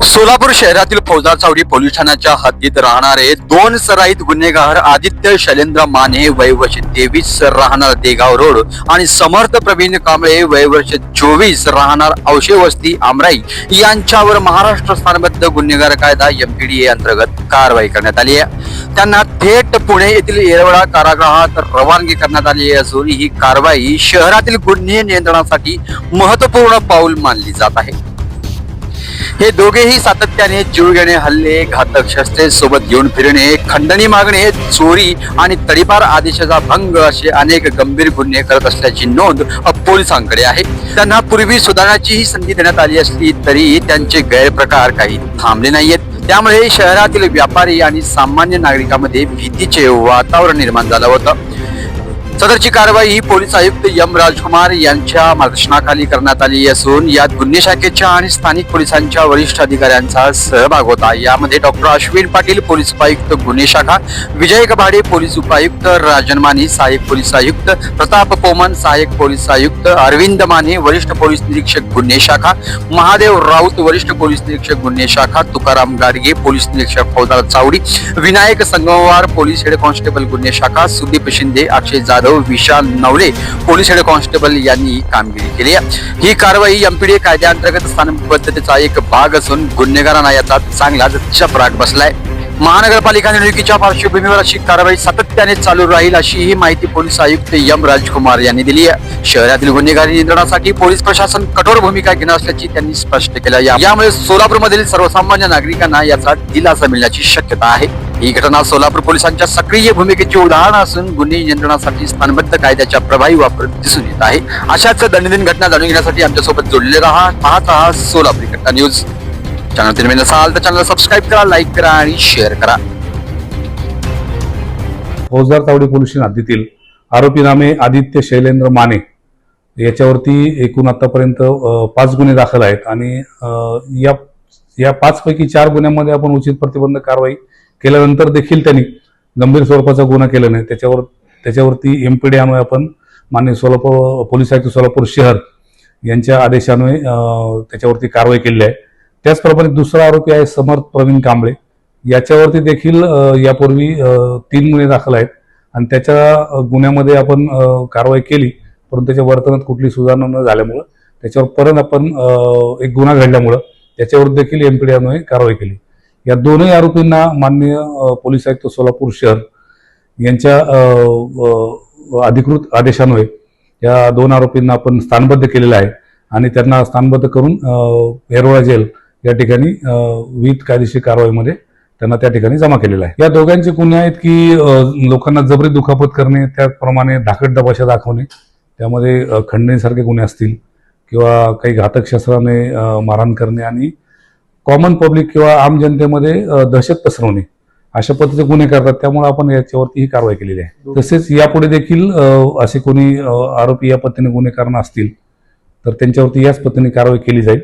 सोलापूर शहरातील फौजदार चावडी पोलीस ठाण्याच्या हद्दीत राहणारे दोन सराईत गुन्हेगार आदित्य शैलेंद्र माने वयवर्ष तेवीस राहणार देगाव रोड आणि समर्थ प्रवीण कांबळे वयवर्ष चोवीस राहणार औशेवस्ती आमराई यांच्यावर महाराष्ट्र स्थानबद्ध गुन्हेगार कायदा एमपीडीए अंतर्गत कारवाई करण्यात आली आहे. त्यांना थेट पुणे येथील येरवडा कारागृहात रवानगी करण्यात आली असून ही कारवाई शहरातील गुन्हे नियंत्रणासाठी महत्त्वपूर्ण पाऊल मानली जात आहे. हे दोघेही सातत्याने जीवघेणे हल्ले घातक शस्त्रे सोबत घेऊन फिरणे खंडणी मागणे चोरी आणि तडीपार आदेशाचा भंग असे अनेक गंभीर गुन्हे करत असल्याची नोंद पोलिसांकडे आहे. त्यांना पूर्वी सुधारण्याचीही संधी देण्यात आली असली तरी त्यांचे गैरप्रकार काही थांबले नाहीयेत. त्यामुळे शहरातील व्यापारी आणि सामान्य नागरिकांमध्ये भीतीचे वातावरण निर्माण झालं होतं. सदरची कारवाई ही पोलीस आयुक्त एम राजकुमार यांच्या मार्गदर्शनाखाली करण्यात आली असून यात गुन्हे शाखेच्या आणि स्थानिक पोलिसांच्या वरिष्ठ अधिकाऱ्यांचा सहभाग होता. यामध्ये डॉक्टर अश्विन पाटील पोलीस उपायुक्त गुन्हे शाखा विजय कबाडे पोलीस उपायुक्त राजन माने सहाय्यक पोलीस आयुक्त प्रताप पोमन सहाय्यक पोलीस आयुक्त अरविंद माने वरिष्ठ पोलीस निरीक्षक गुन्हे शाखा महादेव राऊत वरिष्ठ पोलीस निरीक्षक गुन्हे शाखा तुकाराम गाडगे पोलीस निरीक्षक Faujdar Chawdi Vinayak Sangamwar police head constable गुन्हे शाखा Sudeep Shinde Akshay Jadhav Vishal Navale police head constable यांनी कामगिरी केली आहे. ही कारवाई एमपीडी कायद्याअंतर्गत स्थानबद्धतेचा एक भाग असून गुन्हेगारांना याचा चांगलाच चपराक बसलाय. महानगरपालिका निवडणुकीच्या पार्श्वभूमीवर अशी कारवाई सातत्याने चालू राहील अशी ही माहिती पोलीस आयुक्त एम राजकुमार यांनी दिली आहे. शहरातील गुन्हेगारी नियंत्रणासाठी पोलीस प्रशासन कठोर भूमिका घेणार असल्याची त्यांनी स्पष्ट केलं या- यामुळे सोलापूरमधील सर्वसामान्य नागरिकांना याचा दिलासा मिळण्याची शक्यता आहे. ही घटना सोलापूर पोलिसांच्या सक्रिय भूमिकेचे उदाहरण असून गुन्हे नियंत्रणासाठी स्थानबद्ध कायद्याच्या प्रभावी वापर दिसून येत आहे. अशाच दैनंदिन घटना जाणून घेण्यासाठी आमच्यासोबत जोडले राहा पाहत राहा सोलापूर घटना न्यूज. चॅनल तुम्ही नसाल तर चॅनल सबस्क्राईब करा लाईक करा आणि शेअर करा. फौजदार तावडे पोलीस हद्दीतील आरोपी नामे आदित्य शैलेंद्र माने याच्यावरती एकूण आतापर्यंत पाच गुन्हे दाखल आहेत आणि या या पाचपैकी चार गुन्ह्यांमध्ये आपण उचित प्रतिबंधक कारवाई केल्यानंतर देखील त्यांनी गंभीर स्वरूपाचा गुन्हा केला नाही. त्याच्यावर त्याच्यावरती एम पी डी अन्वये आपण मान्य सोलापूर पोलीस आयुक्त सोलापूर शहर यांच्या आदेशान्वये त्याच्यावरती कारवाई केली आहे. त्याचप्रमाणे दुसरा आरोपी आहे समर्थ प्रवीण कांबळे. याच्यावरती देखील यापूर्वी तीन गुन्हे दाखल आहेत आणि त्याच्या गुन्ह्यामध्ये आपण कारवाई केली परंतु त्याच्या वर्तनात कुठली सुधारणा न झाल्यामुळं त्याच्यावर परत आपण एक गुन्हा घडल्यामुळं त्याच्यावर देखील एमपीडी अन्वये कारवाई केली. या दोनही आरोपींना माननीय पोलीस आयुक्त सोलापूर शहर यांच्या अधिकृत आदेशान्वये या दोन आरोपींना आपण स्थानबद्ध केलेलं आहे आणि त्यांना स्थानबद्ध करून एरोळा जेल या ठिकाणी विविध कायदेशीर कारवाईमध्ये त्यांना त्या ठिकाणी जमा केलेला आहे. या दोघांचे गुन्हे आहेत की लोकांना जबरी दुखापत करणे त्याचप्रमाणे धाकट दबाशा दाखवणे त्यामध्ये खंडणीसारखे गुन्हे असतील किंवा काही घातक शस्त्राने मारहाण करणे आणि कॉमन पब्लिक किंवा आम जनतेमध्ये दहशत पसरवणे अशा पद्धतीचे गुन्हे करतात. त्यामुळे आपण याच्यावरती ही कारवाई केलेली आहे. तसेच यापुढे देखील असे कोणी आरोपी या पद्धतीने गुन्हे करणार असतील तर त्यांच्यावरती याच पद्धतीने कारवाई केली जाईल.